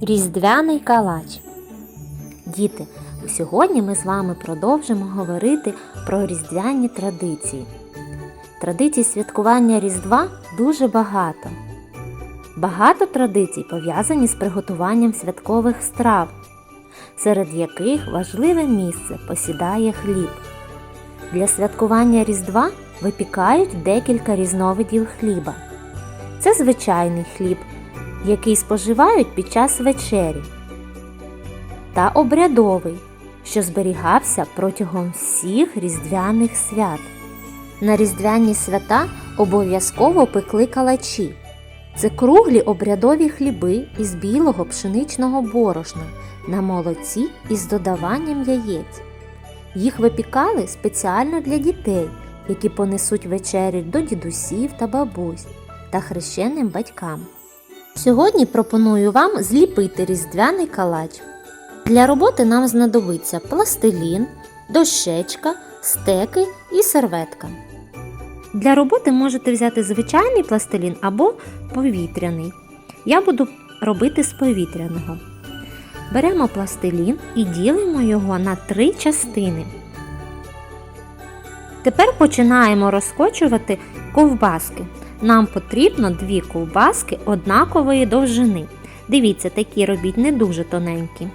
Різдвяний калач. Діти, сьогодні ми з вами продовжимо говорити про різдвяні традиції. Традицій святкування Різдва дуже багато. Багато традицій пов'язані з приготуванням святкових страв, серед яких важливе місце посідає хліб. Для святкування Різдва випікають декілька різновидів хліба. Це звичайний хліб, який споживають під час вечері, та обрядовий, що зберігався протягом всіх різдвяних свят. На різдвяні свята обов'язково пекли калачі. Це круглі обрядові хліби із білого пшеничного борошна на молоці із додаванням яєць. Їх випікали спеціально для дітей, які понесуть вечерю до дідусів та бабусь та хрещеним батькам. Сьогодні пропоную вам зліпити різдвяний калач. Для роботи нам знадобиться пластилін, дощечка, стеки і серветка. Для роботи можете взяти звичайний пластилін або повітряний. Я буду робити з повітряного. Беремо пластилін і ділимо його на три частини. Тепер починаємо розкочувати ковбаски. Нам потрібно дві ковбаски однакової довжини. Дивіться, такі робіть не дуже тоненькі.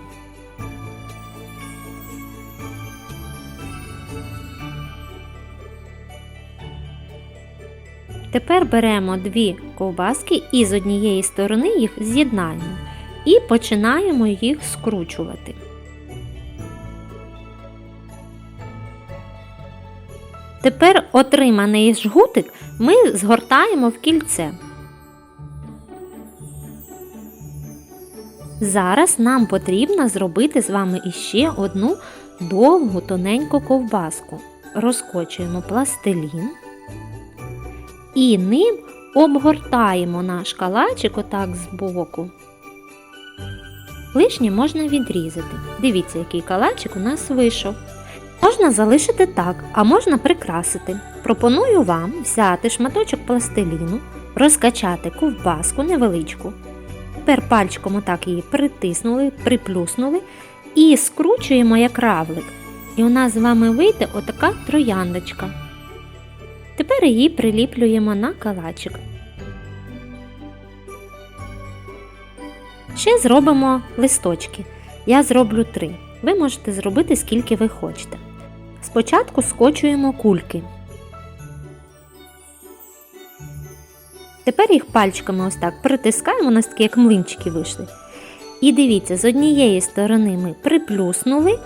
Тепер беремо дві ковбаски і з однієї сторони їх з'єднаємо і починаємо їх скручувати. Тепер отриманий жгутик ми згортаємо в кільце. Зараз нам потрібно зробити з вами іще одну довгу тоненьку ковбаску. Розкочуємо пластилін і ним обгортаємо наш калачик отак з боку. Лишнє можна відрізати. Дивіться, який калачик у нас вийшов. Можна залишити так, а можна прикрасити. Пропоную вам взяти шматочок пластиліну, розкачати ковбаску невеличку. Тепер пальчиком отак її притиснули, приплюснули і скручуємо як равлик. І у нас з вами вийде отака трояндочка. Тепер її приліплюємо на калачик. Ще зробимо листочки. Я зроблю три. Ви можете зробити скільки ви хочете. Спочатку скочуємо кульки. Тепер їх пальчиками ось так притискаємо, у нас такі як млинчики вийшли. І дивіться, з однієї сторони ми приплюснули,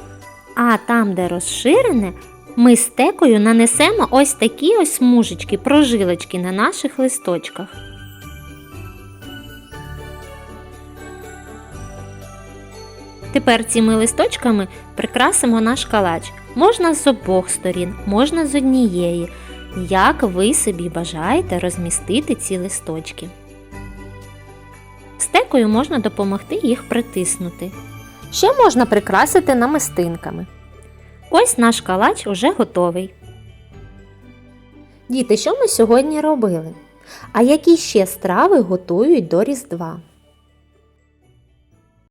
а там, де розширене, ми стекою нанесемо ось такі ось смужечки, прожилочки на наших листочках. Тепер цими листочками прикрасимо наш калач. Можна з обох сторін, можна з однієї. Як ви собі бажаєте розмістити ці листочки. Стекою можна допомогти їх притиснути. Ще можна прикрасити намистинками. Ось наш калач уже готовий. Діти, що ми сьогодні робили? А які ще страви готують до Різдва?